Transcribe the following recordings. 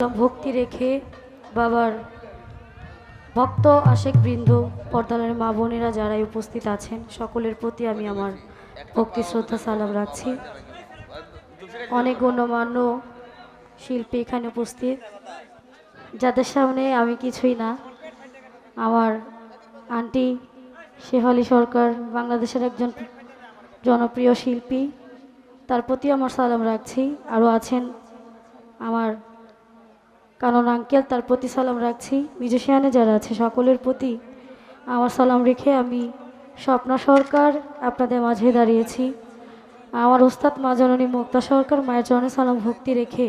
ভক্তি রেখে বাবার ভক্ত আশেক বৃন্দ, পর্দালের মা বোনেরা যারাই উপস্থিত আছেন, সকলের প্রতি আমি আমার ভক্তি, শ্রদ্ধা, সালাম রাখছি। অনেক গণ্যমান্য শিল্পী এখানে উপস্থিত, যাদের সামনে আমি কিছুই না। আমার আন্টি শেফালি সরকার বাংলাদেশের একজন জনপ্রিয় শিল্পী, তার প্রতি আমার সালাম রাখছি। আরও আছেন আমার কারণ আঙ্কেল তার প্রতি সালাম রাখছি। মিউজিশিয়ানে যারা আছে, সকলের প্রতি আমার সালাম রেখে আমি স্বপ্না সরকার আপনাদের মাঝে দাঁড়িয়েছি। আমার ওস্তাদ মা জননী মুক্তা সরকার মায়ের চরণে সালাম ভক্তি রেখে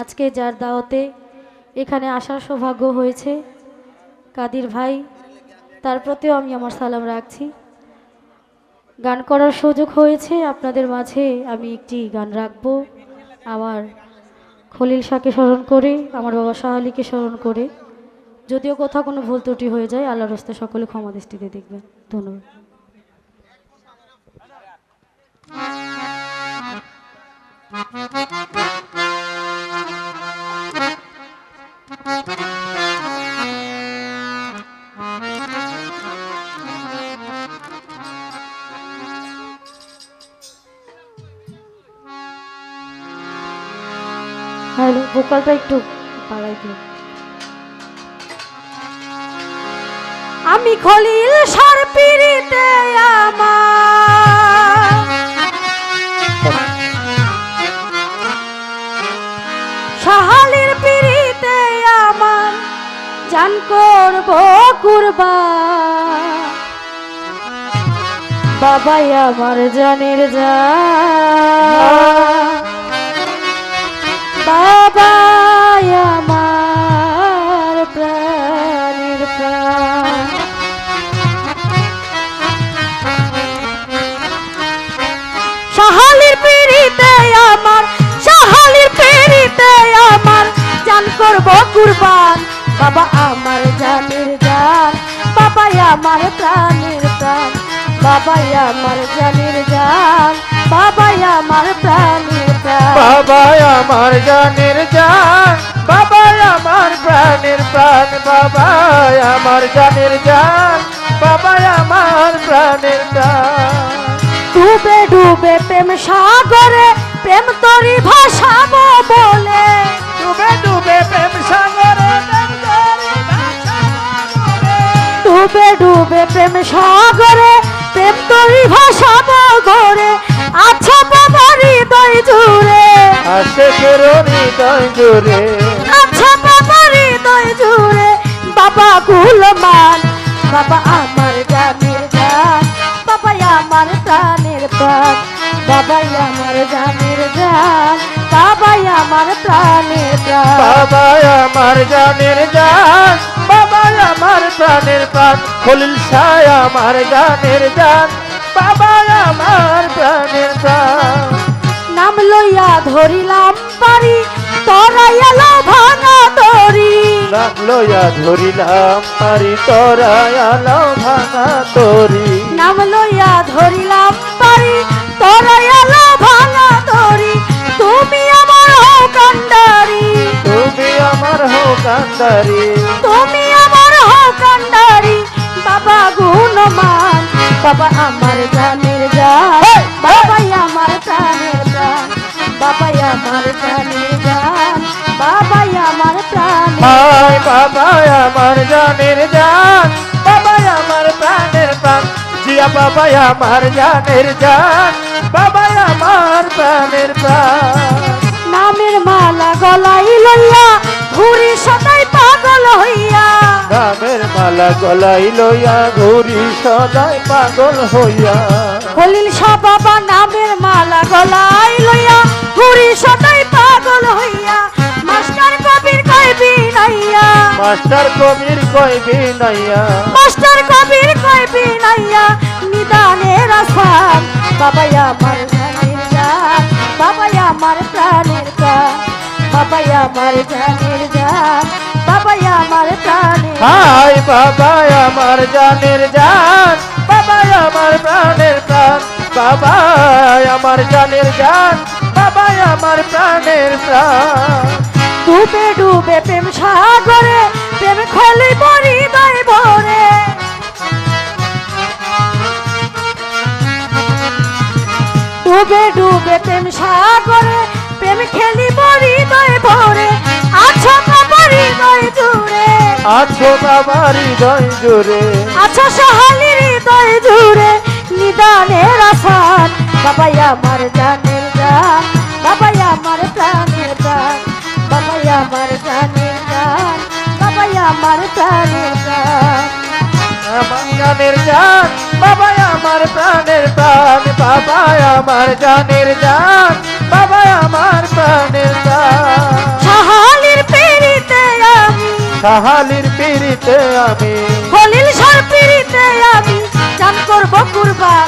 আজকে যার দাওয়াতে এখানে আসার সৌভাগ্য হয়েছে, কাদির ভাই, তার প্রতিও আমি আমার সালাম রাখছি। গান করার সুযোগ হয়েছে, আপনাদের মাঝে আমি একটি গান রাখব। আমার খলিল শাহকে স্মরণ করে, আমার বাবা শাহ আলীকে স্মরণ করে। যদিও কোথাও কোনো ভুল ত্রুটি হয়ে যায়, আল্লাহর হস্তে সকলে ক্ষমা দৃষ্টিতে দেখবেন। ধন্যবাদ। হ্যালো ভোকালটা একটু বাড়াই দিন আমি খলিল সার পিড়িতে আমার। সাহালির পিড়িতে আমার জান করব কুরবা। বাবাই আমার জানের যা বাবা আমার প্রাণের প্রাণ। আমার, সাহালির পিড়িতে আমার জান করব কুরবান। বাবা আমার জানের জান, বাবাই আমার প্রাণের প্রাণ। বাবাই আমার জানের জান, বাবাই আমার বাবা আমার জানের জান বাবা আমার প্রাণের প্রাণ বাবা আমার জানের জান বাবা আমার প্রাণের প্রাণ। ডুবে ডুবে প্রেম সাগরে প্রেম তরি ভাসাবো বলে। ডুবে ডুবে প্রেম সাগরে ডুবে ডুবে প্রেম সাগরে প্রেম তরি ভাসাবো গরে আচ্ছা বাবার হৃদয় জুড়ে। আসে ফেরনি দয় জোরে আচ্ছা বাবার হৃদয় জুড়ে। বাবা গুলমান বাবা আমার জানের জান বাবা আমার প্রাণের প্রাণ বাবাই আমার জানের জান বাবাই আমার প্রাণের প্রাণ। বাবা আমার জানের জান বাবা আমার প্রাণের প্রাণ। খলিল আমার জানের বাবা আমার লইয়া ধরিলাম পারি তোরা আলো ভাঙা তরি নাম লইয়া ধরিলাম পারি তোরা এলো ভাঙা তরি তুমি আমার হও কান্ডারি। তুমি আমার হো কান্দারি তুমি আমার হও কান্ডারি। বাবা গুণমান বাবা আমার জান বাবা আমার জানের জান বাবা আমার প্রাণের প্রাণ জিয়া বাবা আমার জানের জান বাবা আমার প্রাণের প্রাণ। নামের মালা গলাই লইয়া ঘুরি সদাই পাগল হইয়া। নামের মালা গলাই লইয়া ঘুরি সদাই পাগল হইয়া। খলিল শাহ বাবা নামের মালা গলাই লইয়া ঘুরি সদাই পাগল হইয়া। মাস্টার কবির কইবি নাইয়া মাস্টার কবির কইবি নাইয়া মাস্টার কবির কইবি নাইয়া নিদানের আসাম বাবাই আমার জানের জান বাবাই আমার প্রাণের প্রাণ বাবাই আমার জানের জান বাবাই আমার প্রাণের হায় বাবা আমার জানের জান বাবা আমার প্রাণের প্রাণ বাবা আমার জানের জান বাবা আমার প্রাণের প্রাণ ডুবে ডুবে প্রেম সাগরে প্রেম খেলি বরি দয় ভরে। ডুবে ডুবে প্রেম সাগরে প্রেম খেলি বরি দয় ভরে। আছো বাবার হৃদয় জুড়ে। আছো বাবার হৃদয় জোরে আছো সহালির হৃদয় জুড়ে নিদানের আসান বাবাই আমার জান আমার প্রাণের প্রাণ। আমার জানের জান বাবা আমার প্রাণের প্রাণ বাবা আমার জানের জান বাবা আমার প্রাণের প্রাণ সহালির পেরিতে আমি সাহালির পিড়িতে আমি। হলিল সার পিড়িতে আমি জান করব কুরবান।